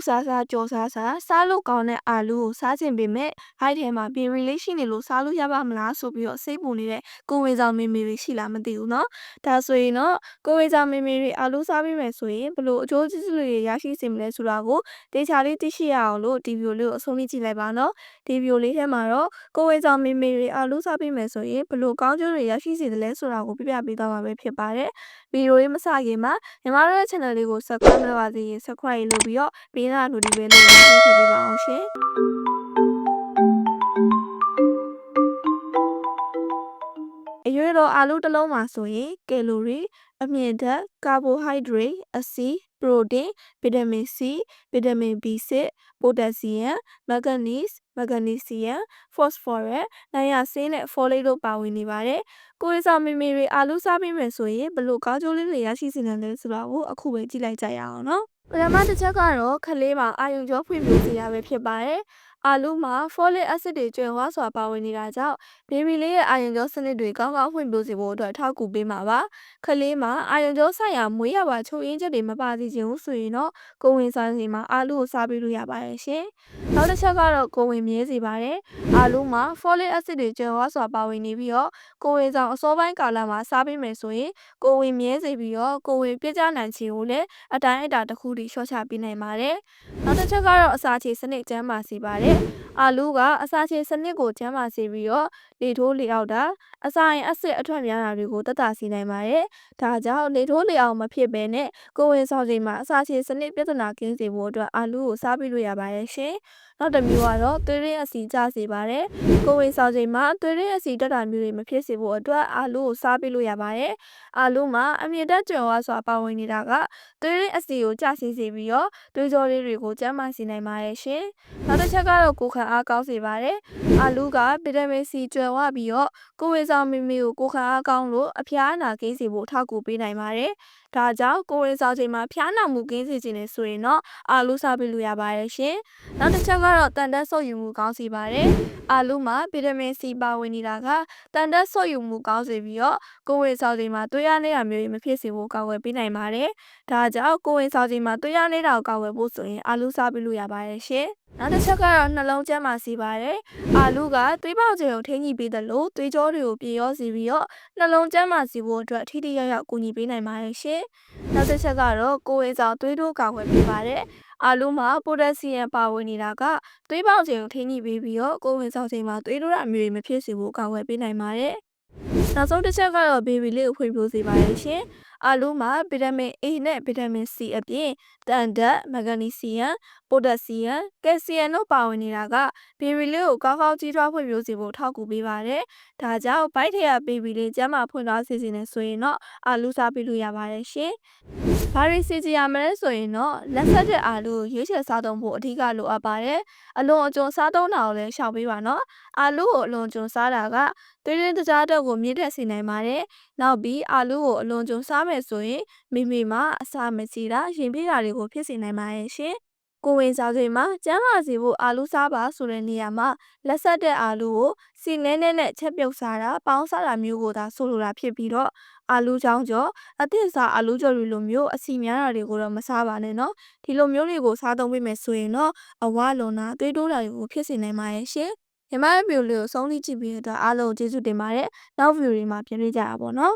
တ်စားစားကြော်စားစားစားလို့ကောင်းတဲ့အာလူးကိုစားချင်ပေမဲ့ဟိုက်ထဲမှာဘီရီလေးရှိနေလို့စားလို့ရပါမလားဆိုပြီးတော့စိတ်ပူနေတဲ့ကိုဝေဆောင်မေမေတွေရှိလားမသိဘူးเนาะဒါဆိုရင်တော့ကိုဝေဆောင်မေမေတွေအာလူးစားပြီးမယ်ဆိုရင်ဘလို့အကျိုးကျေးဇူးတွေရရှိစေမလဲဆိုတာကိုတေချာလေးသိရှိရအောင်လို့ဒီဗီဒီယိုလေးကိုအဆုံးထိကြည့်လိုက်ပါเนาะဒီဗီဒီယိုလေးထဲမှာတော့ကိုဝေဆောင်မေမေတွေအာလူးစားပြီးမယ်ဆိုရင်ဘလို့ကောင်းကျိုးတွေရရှိစေသလဲဆိုတာကိုပြပြပေးသွားမှာပဲဖြစ်ပါတယ်ဗီဒီယိုလေးမစခင်မှာညီမတို့ရဲ့ channel လေးကို subscribe လုပ်ပါသေးရင် subscribe လုပ်ပြီးတော့ပေး တာ notification လေးကိုနှိပ်ထည့်ပေးပါအောင်ရှင်အရွယ်တော်အာလူတစ်လုံးမှာဆိုရင်ကယ်လိုရီအမြင့်ဓာတ်ကာဘိုဟိုက်ဒရိတ်အဆီပရိုတင်းဗီတာမင် C ဗီတာမင် B6 ပိုတက်ဆီယမ်မက်ဂနီစ်မက်ဂနီဆီယမ်ဖော့စဖောရက်နိုင်ရဆင်းနဲ့ဖော်လိတ်တို့ပါဝင်နေပါတယ်။ကိုရီစာမေမေတွေအာလူစားပြီးမယ်ဆိုရင်ဘလို့ကောင်းကျိုးလေးတွေရရှိစေနိုင်လဲဆိုတာကိုအခုပဲကြည့်လိုက်ကြရအောင်နော်။ ပထမတစ်ချက်ကတော့ခလေးမှာအာယုံကြောဖွံ့ဖြိုးစေရပဲဖြစ်ပါတယ်။ အာလူးမှာ folic acid တွေကျွဲဝါစွာပါဝင်နေတာကြောင့်ဘေဘီလေးရဲ့အာယုံကြောစနစ်တွေကောင်းကောင်းဖွံ့ဖြိုးစေဖို့အတွက်ထောက်ကူပေးမှာပါ။ခလေးမှာအာယုံကြောဆိုင်ရာမွေးရပါချိုးရင်းချက်တွေမပါစေချင်ဘူးဆိုရင်တော့ကိုဝင်စားစီမှာအာလူးကိုစားပေးလို့ရပါတယ်ရှင်။နောက်တစ်ချက်ကတော့ကိုဝင်မြဲစေပါတယ်။အာလူးမှာ folic acid တွေကျွဲဝါစွာပါဝင်နေပြီးတော့ကိုဝင်ဆောင်အစောပိုင်းကာလမှာစားပေးမယ်ဆိုရင်ကိုဝင်မြဲစေပြီးတော့ကိုဝင်ပြည့်ကြနိုင်ခြင်းကိုလည်းအတိုင်းအတာတစ်ခုထိလျှော့ချပေးနိုင်ပါတယ်။နောက်တစ်ချက်ကတော့အစာချေစနစ်ကျန်းမာစေပါတယ်။အာလူးကအစာချေစနစ်ကိုကျန်းမာစေပြီးတော့လေထိုးလေအောက်တာအစာရင်အဆစ်အထွက်များတာတွေကိုတက်တာစေနိုင်ပါတယ်။ဒါကြောင့်လေထိုးလေအောင်မဖြစ်ဘဲနဲ့ကိုဝင်ဆောင်ချိန်မှာအစာချေစနစ်ပြဿနာကင်းစေဖို့အတွက်အာလူးကိုစားပြီးလို့ရပါတယ်ရှင်။နောက်တစ်မျိုးကတော့သွေးရင်းအဆီကျစေပါတယ်။ကိုဝင်ဆောင်ချိန်မှာသွေးရင်းအဆီတက်တာမျိုးတွေမဖြစ်စေဖို့အတွက်အာလူးကိုစားပြီးလို့ရပါတယ်။အာလူးမှာအမြင့်တက်ကြွယ်ဝစွာပါဝင်နေတာကသွေးရင်းအဆီကိုကျဆင်းစေပြီးတော့သွေးကြောလေးတွေကိုကျန်းမာစေနိုင်ပါတယ်ရှင်။နောက်တစ်ချက်ကတော့ကိုခံအားကောင်းစေပါတယ်။အာလူးကဗီတာမင်စီကြွယ်ဝပြီးတော့ကိုဝင်ဆောင်မီမီကိုကိုခံအားကောင်းလို့အဖျားအနာကင်းစေဖို့ထောက်ကူပေးနိုင်ပါတယ်။ဒါကြောင့်ကိုဝင်ဆောင်ချိန်မှာဖျားနာမှုကင်းစေခြင်းနဲ့ဆိုရင်တော့အာလူးစားပေးလို့ရပါတယ်ရှင်။နောက်တစ်ချက်ကတော့တန်တက်ဆုပ်ယူမှုကောင်းစေပါတယ်။အာလူးမှာဗီတာမင်စီပါဝင်နေတာကတန်တက်ဆုပ်ယူမှုကောင်းစေပြီးတော့ကိုဝင်ဆောင်ချိန်မှာသွေးရနေတာမျိုးတွေမဖြစ်စေဖို့ကာကွယ်ပေးနိုင်ပါတယ်။ဒါကြောင့်ကိုဝင်ဆောင်ချိန်မှာသွေးရနေတာကိုကာကွယ်ဖို့ဆိုရင်အာလူးစားပေးလို့ရပါတယ်ရှင်။ နောက်တစ်ချက်ကတော့နှလုံးကျန်းမာစေပါတယ်။အာလူးကသွေးပေါက်ချိန်ကိုထိန်းညှိပေးတယ်လို့သွေးကြောတွေကိုပြေရောစေပြီးတော့နှလုံးကျန်းမာစေဖို့အတွက်ထိထိရောက်ရောက်ကူညီပေးနိုင်ပါတယ်ရှင်။နောက်တစ်ချက်ကတော့ကိုဝင်ဆောင်သွေးတိုးကာကွယ်ပေးပါတယ်။အာလူးမှာပိုတက်ဆီယမ်ပါဝင်နေတာကသွေးပေါက်ချိန်ကိုထိန်းညှိပေးပြီးတော့ကိုဝင်ဆောင်ချိန်မှာသွေးတိုးတာမျိုးတွေမဖြစ်စေဖို့ကာကွယ်ပေးနိုင်ပါတယ်။နောက်ဆုံးတစ်ချက်ကတော့ဘေဘီလေးကိုဖွံ့ဖြိုးစေပါတယ်ရှင်။ အာလူးမှာဗီတာမင် A နဲ့ဗီတာမင် C အပြင်တန်ဓာတ်မက်ဂနီဆီယမ်ပိုတက်ဆီယမ်ကယ်ဆီယမ်တို့ပါဝင်နေတာကဘေဘီလေးကိုကောင်းကောင်းကြီးထွားဖွံ့ဖြိုးစေဖို့ထောက်ကူပေးပါတယ်။ဒါကြောင့်ဘိုက်ထရဘေဘီလေးကျန်းမာဖွံ့ဖြိုးစေခြင်းနဲ့ဆိုရင်တော့အာလူးစားပေးလို့ရပါတယ်ရှင်။ ဘာရီစီဂျီယာမလဲဆိုရင်တော့လက်ဆက်တဲ့အာလူးရွေးချယ်စားသုံးဖို့အထူးကလိုအပ်ပါတယ်။အလွန်အကျွံစားသုံးတာကိုလည်းရှောင်ပေးပါနော်။အာလူးကိုအလွန်ကျွံစားတာကသွေးရင်းတကြားတော့ကိုမြင့်တက်စေနိုင်ပါတယ်။နောက်ပြီးအာလူးကိုအလွန်ကျွံစားမယ်ဆိုရင်မိမိမှာအစာမစီတာရင်ပြေးတာတွေကိုဖြစ်စေနိုင်ပါရဲ့ရှင်။ ကိုဝင်စားချိန်မှာကျန်းမာစေဖို့အာလူးစားပါဆိုတဲ့နေရာမှာလက်ဆက်တဲ့အာလူးကိုစီနဲနဲ့နဲ့ချက်ပြုတ်စားတာပေါင်းစားတာမျိုးကိုသာဆိုလိုတာဖြစ်ပြီးတော့အာလူးချောင်းကျော်အသစ်စားအာလူးကျော်တွေလိုမျိုးအစီများတာတွေကိုတော့မစားပါနဲ့နော်ဒီလိုမျိုးတွေကိုစားသုံးပေးမယ်ဆိုရင်တော့အဝလွန်တာသွေးတိုးတာတွေကိုဖြစ်စေနိုင်ပါရဲ့ရှင်ညီမရဲ့ဗီဒီယိုလေးကိုဆုံးဖြတ်ကြည့်ပြီးတော့အားလုံးကျေးဇူးတင်ပါတယ်နောက်ဗီဒီယိုတွေမှာပြန်တွေ့ကြတာပေါ့နော်